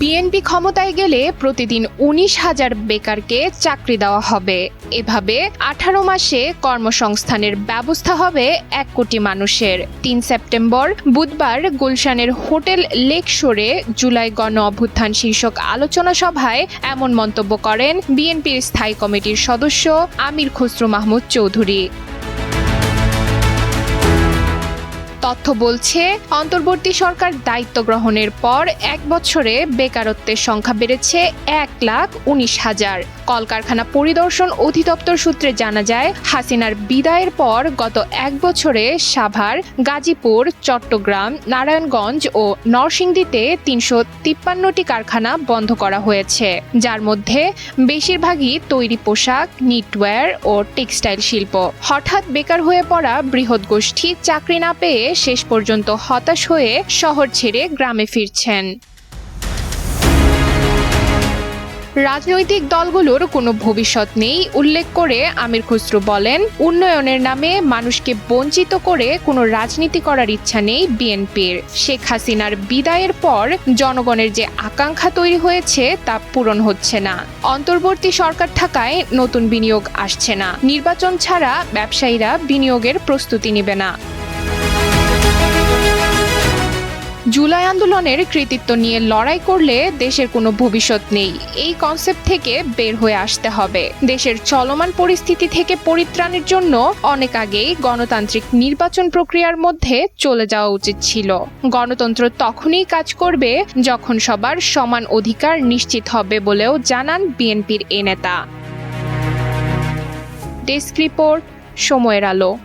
BNP ক্ষমতায় গেলে প্রতিদিন উনিশ হাজার বেকারকে চাকরি দেওয়া হবে। এভাবে আঠারো মাসে কর্মসংস্থানের ব্যবস্থা হবে এক কোটি মানুষের। তিন সেপ্টেম্বর বুধবার গুলশানের হোটেল লেক শোরে জুলাই গণ অভ্যুত্থান শীর্ষক আলোচনা সভায় এমন মন্তব্য করেন বিএনপির স্থায়ী কমিটির সদস্য আমির খসরু মাহমুদ চৌধুরী। তথ্য বলছে, অন্তর্বর্তী সরকার দায়িত্ব গ্রহণের পর এক বছরে বেকারত্বের সংখ্যা বেড়েছে এক লাখ উনিশ হাজার। কলকারখানা পরিদর্শন অধিদপ্তর সূত্রে জানা যায়, হাসিনার বিদায়ের পর গত এক বছরে সাভার, গাজীপুর, চট্টগ্রাম, নারায়ণগঞ্জ ও নরসিংদীতে তিনশো তিপ্পান্নটি কারখানা বন্ধ করা হয়েছে। যার মধ্যে বেশিরভাগই তৈরি পোশাক নিটওয়্যার ও টেক্সটাইল শিল্প। হঠাৎ বেকার হয়ে পড়া বৃহৎ গোষ্ঠী চাকরি না পেয়ে শেষ পর্যন্ত হতাশ হয়ে শহর ছেড়ে গ্রামে ফিরছেন। রাজনৈতিক দলগুলোর কোনো ভবিষ্যৎ নেই, উল্লেখ করে আমির খুসরু বলেন, উন্নয়নের নামে মানুষকে বঞ্চিত করে কোনো রাজনীতি করার ইচ্ছা নেই বিএনপির। শেখ হাসিনার বিদায়ের পর জনগণের যে আকাঙ্ক্ষা তৈরি হয়েছে তা পূরণ হচ্ছে না। অন্তর্বর্তী সরকার থাকায় নতুন বিনিয়োগ আসছে না। নির্বাচন ছাড়া ব্যবসায়ীরা বিনিয়োগের প্রস্তুতি নেবে না। জুলাই আন্দোলনের কৃতিত্ব নিয়ে লড়াই করলে দেশের কোনো ভবিষ্যৎ নেই। এই কনসেপ্ট থেকে বের হয়ে আসতে হবে। দেশের চলমান পরিস্থিতি থেকে পরিত্রাণের জন্য অনেক আগেই গণতান্ত্রিক নির্বাচন প্রক্রিয়ার মধ্যে চলে যাওয়া উচিত ছিল। গণতন্ত্র তখনই কাজ করবে যখন সবার সমান অধিকার নিশ্চিত হবে বলেও জানান বিএনপির এ নেতা। ডেস্ক রিপোর্ট, সময়ের আলো।